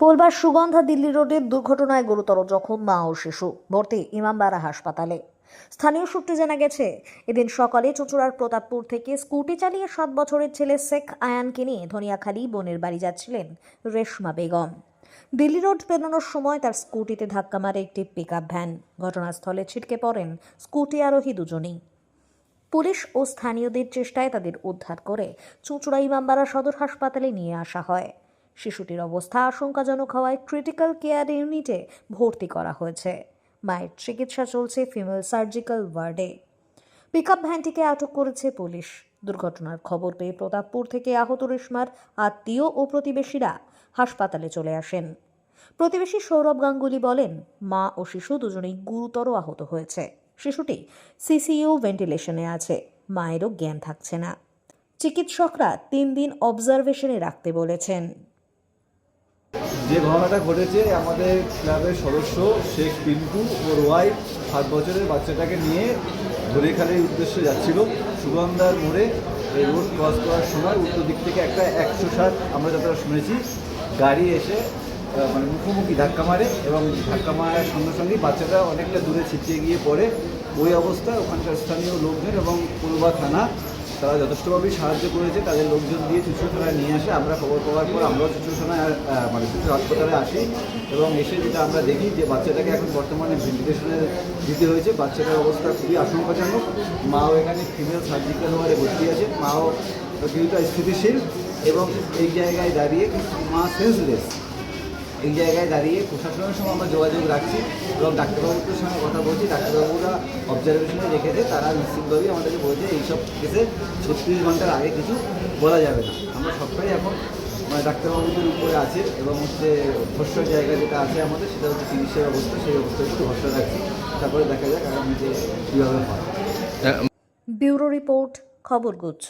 পোলবার সুগন্ধা দিল্লি রোডের দুর্ঘটনায় গুরুতর জখম মা ও শিশু। ভর্তি ইমামবাড়া হাসপাতালে। স্থানীয় সূত্রে জানা গেছে, এদিন সকালে চুঁচুড়ার প্রতাপপুর থেকে স্কুটি চালিয়ে সাত বছরের ছেলে শেখ আয়ানকে নিয়ে ধনিয়াখালী বোনের বাড়ি যাচ্ছিলেন রেশমা বেগম। দিল্লি রোড পেরোনোর সময় তার স্কুটিতে ধাক্কা মারে একটি পিকআপ ভ্যান। ঘটনাস্থলে ছিটকে পড়েন স্কুটি আরোহী দুজনেই। পুলিশ ও স্থানীয়দের চেষ্টায় তাদের উদ্ধার করে চুঁচুড়া ইমামবাড়া সদর হাসপাতালে নিয়ে আসা হয়। শিশুটির অবস্থা আশঙ্কাজনক হওয়ায় ক্রিটিক্যাল কেয়ার ইউনিটে ভর্তি করা হয়েছে। মায়ের চিকিৎসা চলছে ফিমেল সার্জিক্যাল ওয়ার্ডে পিকআপ ভ্যানটিকে আটক করেছে পুলিশ। দুর্ঘটনার খবর পেয়ে প্রতাপপুর থেকে আহত রেশমার আত্মীয় ও প্রতিবেশীরা হাসপাতালে চলে আসেন। প্রতিবেশী সৌরভ গাঙ্গুলি বলেন, মা ও শিশু দুজনেই গুরুতর আহত হয়েছে। শিশুটি সিসিইউ ভেন্টিলেশনে আছে। মায়েরও জ্ঞান থাকছে না। চিকিৎসকরা তিন দিন অবজারভেশনে রাখতে বলেছেন। যে ঘটনাটা ঘটেছে, আমাদের ক্লাবের সদস্য শেখ পিন্টু ওর ওয়াইফ সাত বছরের বাচ্চাটাকে নিয়ে ধরেখালির উদ্দেশ্যে যাচ্ছিল। সুগন্ধার মোড়ে এই রোড ক্রস করার সময় উত্তর দিক থেকে একটা একশো ষাট আমরা যতটা শুনেছি, গাড়ি এসে মানে মুখোমুখি ধাক্কা মারে এবং ধাক্কা মারার সঙ্গে সঙ্গেই বাচ্চাটা অনেকটা দূরে ছিটিয়ে গিয়ে পড়ে। ওই অবস্থায় ওখানকার স্থানীয় লোকজন এবং পূর্বা থানা তারা যথেষ্টভাবেই সাহায্য করেছে তাদের লোকজন দিয়ে চুচু থানায় নিয়ে আসে। আমরা খবর পাওয়ার পর আমরাও চুচু থানায় আহ, মানে চুচু হাসপাতালে আসি এবং এসে যেটা আমরা দেখি যে বাচ্চাটাকে এখন বর্তমানে ভেন্টিলেশনে দিতে হয়েছে। বাচ্চাটার অবস্থা খুবই আশঙ্কাজনক। মাও এখানে ফিমেল সার্জিক্যাল ওয়ার্ডে ভর্তি আছে। মাও কিছুটা স্থিতিশীল এবং এই জায়গায় দাঁড়িয়ে মা সেন্সলেস এই জায়গায় দাঁড়িয়ে প্রশাসনের সঙ্গে আমরা যোগাযোগ রাখছি এবং ডাক্তারবাবুদের সঙ্গে কথা বলছি। ডাক্তারবাবুরা অবজারভেশনে রেখেছে, তারা নিশ্চিতভাবেই আমাদেরকে বলছে, এইসব কেসে ছত্রিশ ঘণ্টার আগে কিছু বলা যাবে না। আমরা সবটাই এখন মানে ডাক্তারবাবুদের উপরে আছে এবং হচ্ছে ভরসার জায়গা যেটা আছে আমাদের, সেটা হচ্ছে চিকিৎসা অবস্থা, সেই অবস্থা একটু ভরসা রাখছি। তারপরে দেখা যাক আগামীতে কীভাবে হয়। ব্যুরো রিপোর্ট, খবর গুচ্ছ।